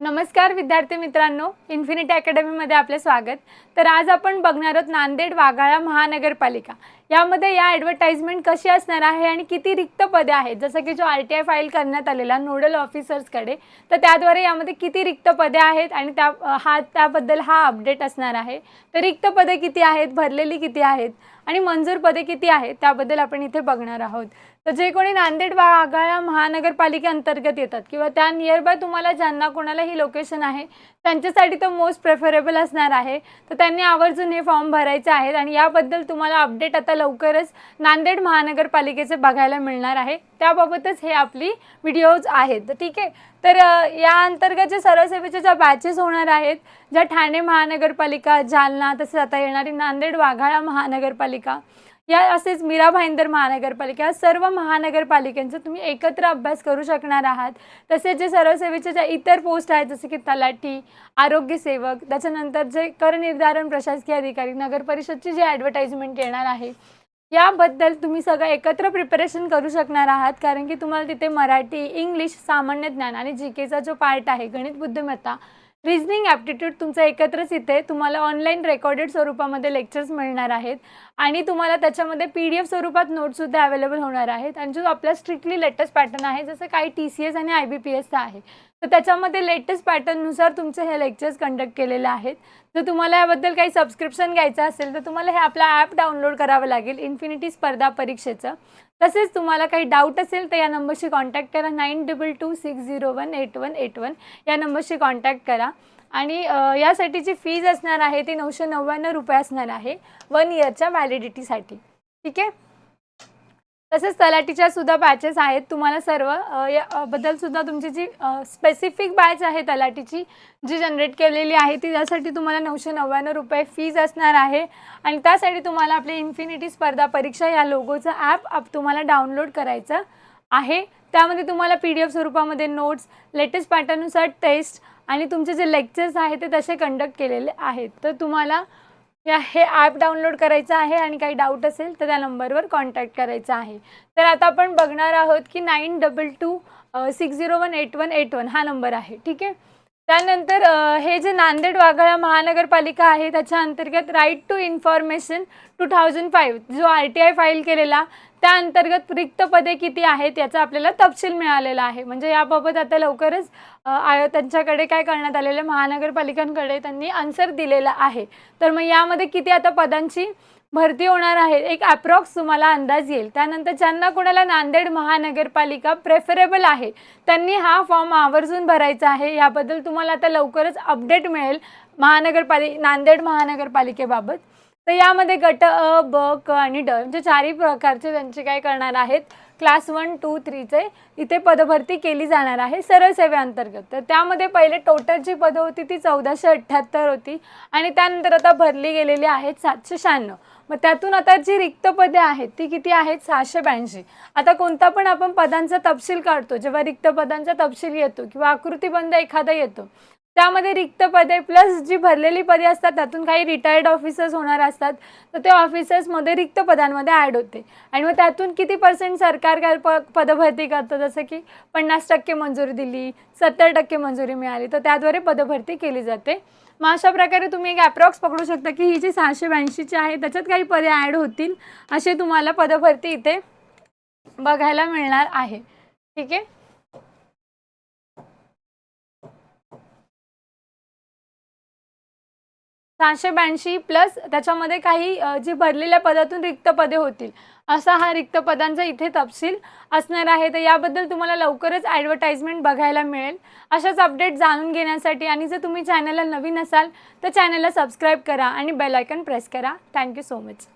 नमस्कार विद्यार्थी मित्रांनो इन्फिनिटी अकॅडमीमध्ये आपले स्वागत. तर आज आपण बघणार आहोत नांदेड वाघाळा महानगरपालिका. यामध्ये या ॲडव्हर्टाइजमेंट कशी असणार आहे आणि किती रिक्त पदे आहेत? जसं की जो आर टी आय फाईल करण्यात आलेला नोडल ऑफिसर्सकडे तर त्याद्वारे यामध्ये किती रिक्त पदे आहेत आणि त्या हा त्याबद्दल हा अपडेट असणार आहे. तर रिक्त पदे किती आहेत? भरलेली किती आहेत? आणि मंजूर पदे किती आहेत त्याबद्दल आपण इथे बघणार आहोत. तर जे कोणी नांदेड वाघाळा महानगरपालिकेअंतर्गत येतात किंवा त्या नियरबाय तुम्हाला ज्यांना कोणाला ही लोकेशन आहे त्यांच्यासाठी तर मोस्ट प्रेफरेबल असणार आहे. तर त्यांनी आवर्जून हे फॉर्म भरायचे आहेत आणि याबद्दल तुम्हाला अपडेट आता लवकरच नांदेड महानगरपालिकेचे बघायला मिळणार आहे. त्याबाबतच हे आपली व्हिडिओज आहेत. तर ठीक आहे. तर या अंतर्गत जे सरळसेवेच्या ज्या बॅचेस होणार आहेत ज्या ठाणे महानगरपालिका जालना तसेच आता येणारी नांदेड वाघाळा महानगरपालिका या असेच मीरा भाईंदर महानगरपालिका या सर्व महानगरपालिकांचा तुम्ही एकत्र अभ्यास करू शकणार आहात. तसेच जे सरळसेवेच्या ज्या इतर पोस्ट आहेत जसे की तलाठी आरोग्यसेवक त्याच्यानंतर जे करनिर्धारण प्रशासकीय अधिकारी नगरपरिषदची जी ॲडव्हर्टाईजमेंट येणार आहे याबद्दल तुम्ही सगळं एकत्र प्रिपरेशन करू शकणार आहात कारण की तुम्हाला तिथे मराठी इंग्लिश सामान्य ज्ञान आणि जी केचा जो पार्ट आहे गणित बुद्धिमत्ता रिझनिंग ॲप्टिट्यूड तुमचं एकत्रच इथे तुम्हाला ऑनलाईन रेकॉर्डेड स्वरूपामध्ये लेक्चर्स मिळणार आहेत. आणि तुम्हाला त्याच्यामध्ये पी डी एफ स्वरूपात नोट्ससुद्धा अवेलेबल होणार आहेत. आणि जो आपला स्ट्रिक्टली लेटेस्ट पॅटर्न आहे जसं काही टी सी एस आणि आय बी पी एसचा आहे तर त्याच्यामध्ये लेटेस्ट पॅटर्ननुसार तुमचे हे लेक्चर्स कंडक्ट केलेले आहेत. जर तुम्हाला याबद्दल काही सबस्क्रिप्शन घ्यायचं असेल तर तुम्हाला हे आपला ॲप डाउनलोड करावं लागेल इन्फिनिटी स्पर्धा परीक्षेचं. तसेच तुम्हाला काही डाऊट असेल तर या नंबरशी कॉन्टॅक्ट करा. Nine double two six zero one eight one eight one या नंबरशी कॉन्टॅक्ट करा. आणि यासाठी यासाठीची फीज असणार आहे ती नऊशे नव्याण्णव रुपये असणार आहे वन इयरच्या व्हॅलिडिटीसाठी ठीक आहे? तसेच तलाठीच्या सुद्धा बॅचेस आहेत. तुम्हाला सर्व याबद्दल या सुद्धा तुमची जी स्पेसिफिक बॅच आहे तलाठीची जी जनरेट केलेली आहे ती त्यासाठी तुम्हाला नऊशे नव्याण्णव रुपये फीज असणार आहे. आणि त्यासाठी तुम्हाला आपले इन्फिनिटी स्पर्धा परीक्षा या लोगोचं ॲप आप तुम्हाला डाउनलोड करायचं आहे. त्यामध्ये तुम्हाला पी डी एफ स्वरूपामध्ये नोट्स लेटेस्ट पॅटर्ननुसार टेस्ट आणि तुमचे जे लेक्चर्स आहेत ते तसे कंडक्ट केलेले आहेत. तर तुम्हाला या हे ॲप डाउनलोड करायचं आहे आणि काही डाऊट असेल तर त्या नंबरवर कॉन्टॅक्ट करायचा आहे. तर आता आपण बघणार आहोत की nine double two six zero one eight one eight one हा नंबर आहे. ठीक आहे? त्यानंतर हे जे नांदेड वाघाळा महानगरपालिका आहे त्याच्या अंतर्गत right to information two thousand five जो आर टी आय फाईल केलेला त्या अंतर्गत रिक्त पदे किती आहेत याचा आपल्याला तपशील मिळालेला आहे. म्हणजे याबाबत आता लवकरच आय त्यांच्याकडे काय करण्यात आलेलं आहे, महानगरपालिकांकडे त्यांनी आन्सर दिलेला आहे. तर मग यामध्ये किती आता पदांची भरती होणार आहे. एक अप्रॉक्स तुम्हाला अंदाज येईल. त्यानंतर ज्यांना कोणाला नांदेड महानगरपालिका प्रेफरेबल आहे त्यांनी हा फॉर्म आवर्जून भरायचा आहे. याबद्दल तुम्हाला आता लवकरच अपडेट मिळेल महानगरपालिका नांदेड महानगरपालिकेबाबत. तर यामध्ये गट अ ब क आणि ड म्हणजे चारही प्रकारचे त्यांचे काय करणार आहेत? क्लास वन टू थ्रीचे इथे पदभरती केली जाणार आहे सरळ सेवेअंतर्गत. तर त्यामध्ये पहिले टोटल जी पदं होती ती चौदाशे अठ्ठ्याहत्तर होती आणि त्यानंतर आता भरली गेलेली आहेत सातशे शहाण्णव. मग त्यातून आता जी रिक्त पदे आहेत ती किती आहेत? सहाशे ब्याऐंशी. आता कोणता पण आपण पदांचा तपशील काढतो. जेव्हा रिक्त पदांचा तपशील येतो किंवा आकृतीबंध एखादा येतो त्यामध्ये रिक्त पदे प्लस जी भरलेली पदे असतात त्यातून काही रिटायर्ड ऑफिसर्स होणार असतात. तर ते ऑफिसर्समध्ये रिक्त पदांमध्ये ॲड होते. आणि मग त्यातून किती पर्सेंट सरकार काय प पदभरती करतं? जसं की पन्नास टक्के मंजुरी दिली सत्तर टक्के मंजुरी मिळाली तर त्याद्वारे पदभरती केली जाते. मग अशा प्रकारे तुम्ही एक ॲप्रॉक्स पकडू शकता की ही जी सहाशे ब्याऐंशीची आहे त्याच्यात काही पदे ॲड होतील असे तुम्हाला पदभरती इथे बघायला मिळणार आहे. ठीक आहे? सहाशे ब्याऐंशी प्लस त्याच्यामध्ये काही जी भरलेल्या पदातून रिक्त पदे होतील असा हा रिक्त पदांचा इथे तपशील असणार आहे. तर याबद्दल तुम्हाला लवकरच ॲडव्हर्टाइजमेंट बघायला मिळेल. अशाच अपडेट जाणून घेण्यासाठी आणि जर तुम्ही चॅनलला नवीन असाल तर चॅनलला सबस्क्राईब करा आणि बेलायकन प्रेस करा. Thank you so much